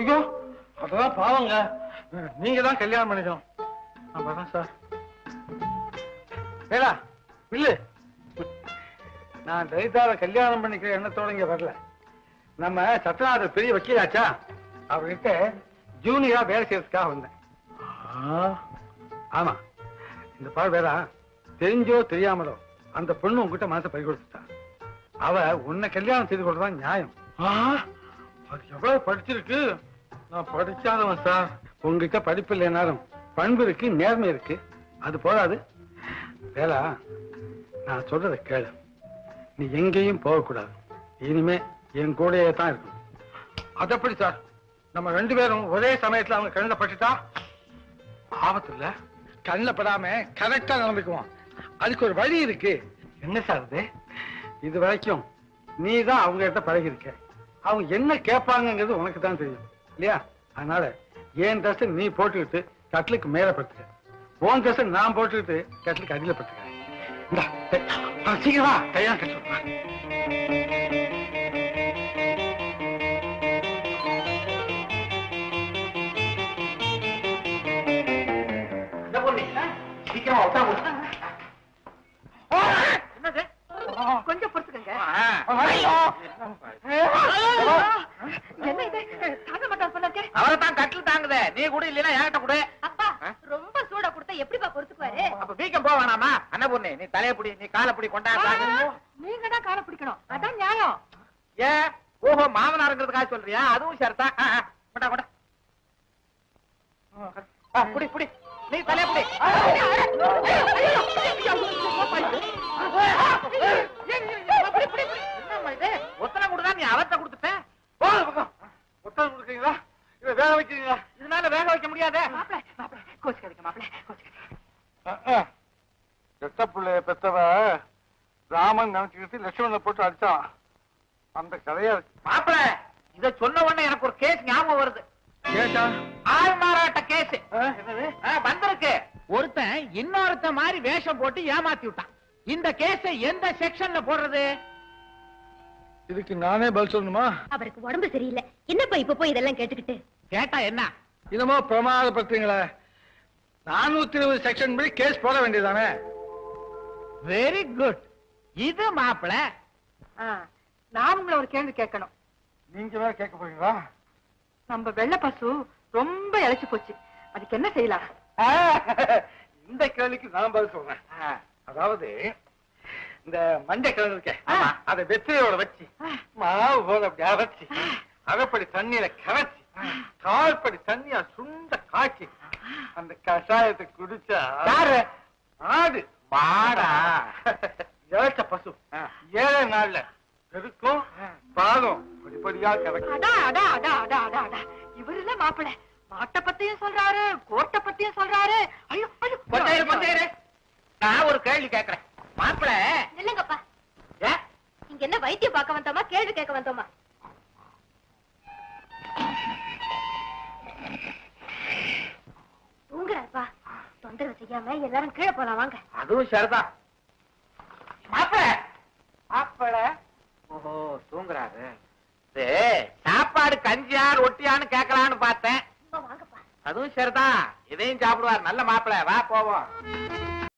ஐயோ அதெல்லாம் பாவங்க. நீங்க தான் கல்யாணம் பண்ணிக்கணும் நான் வரேன் சார் வேலா இல்லு நான் லலிதாவை கல்யாணம் பண்ணிக்கிற எண்ணத்தோட இங்க வரல. நம்ம சத்யநாதர் பெரிய வக்கீலாச்சா? அவர்கிட்ட ஜூனியரா வேலை செய்யறதுக்காக வந்தேன். ஆமா. இந்த பால் வேறா தெரிஞ்சோ தெரியாமலோ அந்த பொண்ணு உங்ககிட்ட மனசை பறி கொடுத்துட்டா அவ உன்னை கல்யாணம் செய்து கொள்றதான் நியாயம். எவ்வளவு படிச்சிருக்கு? நான் படிச்சாதவன் சார். உங்ககிட்ட படிப்பு இல்லைனாலும் பண்பு இருக்கு நேர்மை இருக்கு. அது போதாது. வேலா நான் சொல்றத கேளு. நீ எங்கேயும் போகக்கூடாது. இனிமே என் கூடயே தான் இருக்கும் அது சார்? நம்ம ரெண்டு பேரும் ஒரே சமயத்துல அவங்க கண்ணில் பட்டுட்டா? ஆபத்துல கண்ணில் படாம கரெக்டா நடந்துக்குவோம் அதுக்கு ஒரு வழி இருக்கு. என்ன சார் இது இது வரைக்கும் நீ தான் அவங்க கிட்ட பழகிருக்க அவங்க என்ன கேட்பாங்கிறது உனக்கு தான் தெரியும். இல்லையா? அதனால என் ட்ரெஸ் நீ போட்டுக்கிட்டு கட்டிலுக்கு மேல படுத்துக்க உன் ட்ரெஸ் நான் போட்டுக்கிட்டு கட்டிலுக்கு அடியில படுத்துக்கிறேன் சீக்கிரமா கையா கட்டு. சீக்கிரமா உட்காந்து என்ன இது? தாங்க மாட்டான் போல இருக்கே. அவரை தான் கட்டில் தாங்குதே. நீ கூட இல்லைன்னா என்கிட்ட கொடு. அப்பா ரொம்ப சூடா கொடுத்தா எப்படிப்பா பொறுத்துக்குவாரு? அப்ப வீக்கம் போக வேணாமா? அண்ணபூர்ணி நீ தலைய பிடி நீ காலை பிடி கொண்டாடுறாங்க நீங்க தான் காலை பிடிக்கணும். அதான் நியாயம். ஏ ஓஹோ மாமனாருங்கிறதுக்காக சொல்றியா? அதுவும் ஆ, கொண்டா கொண்டா. ஆ, புடி. வேக வைக்கிறீங்களா இதனால வேக வைக்க முடியாதே. மாப்பிள மாப்பிள கோச்சுக்காதீங்க மாப்பிள கோச்சுக்காதீங்க. பெத்த பிள்ளைய பெத்தவ ராமன் நினைச்சுக்கிட்டு லட்சுமணனை போட்டு அடிச்சான். அந்த கதையா மாப்பிள இத சொன்ன உடனே எனக்கு ஒரு கேஸ் ஞாபகம் வருது. ஆள் மாறாட்ட கேஸ். வந்திருக்கு. ஒருத்தன் இன்னொருத்தன் மாதிரி வேஷம் போட்டு ஏமாத்தி விட்டான். இந்த கேஸ எந்த செக்ஷன்ல போடுறது? இதுக்கு நானே பதில் சொல்லணுமா? அவருக்கு உடம்பு சரியில்லை. என்னப்பா இப்ப போய் இதெல்லாம் கேட்டுக்கிட்டு? கேட்டா என்ன? என்னமோ பிரமாதப்படுத்துறீங்களே. நானூத்தி இருபது செக்ஷன் படி கேஸ் போட வேண்டியதானே வெரி குட் இது மாப்பிள. உங்களை ஒரு கேள்வி கேட்கணும். நீங்க வேற கேட்க போறீங்களா? நம்ம வெள்ளை பசு ரொம்ப இழைச்சு போச்சு. அதுக்கு என்ன செய்யலாம்? இந்த கேள்விக்கு நான் பதில் சொல்றேன். அதாவது இந்த மஞ்சள் கிழங்கு இருக்கே ஆமா. அதை வெற்றியோட வச்சு மாவு போல அப்படி அரைச்சி அரைப்படி தண்ணியில கரைச்சி கால்படி தண்ணியா சுண்ட காய்ச்சி அந்த கஷாயத்தை குடிச்சா யாரு? ஆடு. மாடா? இழைச்ச பசு. ஏழை நாள்ல பெருக்கும் பாலும் படிப்படியா கிடைக்கும் அடா அடா அடா அடா அடா அடா. இவரு இல்ல மாப்பிள. மாட்டை பத்தியும் சொல்றாரு கோட்டை பத்தியும் சொல்றாரு. ஐயோ ஐயோ. நான் ஒரு கேள்வி கேக்குறேன். மாப்பிள. இல்லங்கப்பா. ஏ, இங்க என்ன வைத்தியம் பார்க்க வந்தோமா கேள்வி கேட்க வந்தோமா? தொந்தரவு செய்யாம எல்லாரும் கீழே போலாம் வாங்க. அதுவும் சரிதான் மாப்பிள மாப்பிள ஓஹோ தூங்குறாரு. டேய், சாப்பாடு கஞ்சியா ரொட்டியான்னு கேட்கலான்னு பார்த்தேன். அதுவும் சரிதான் இதையும் சாப்பிடுவார். நல்ல மாப்பிள வா போவோம்.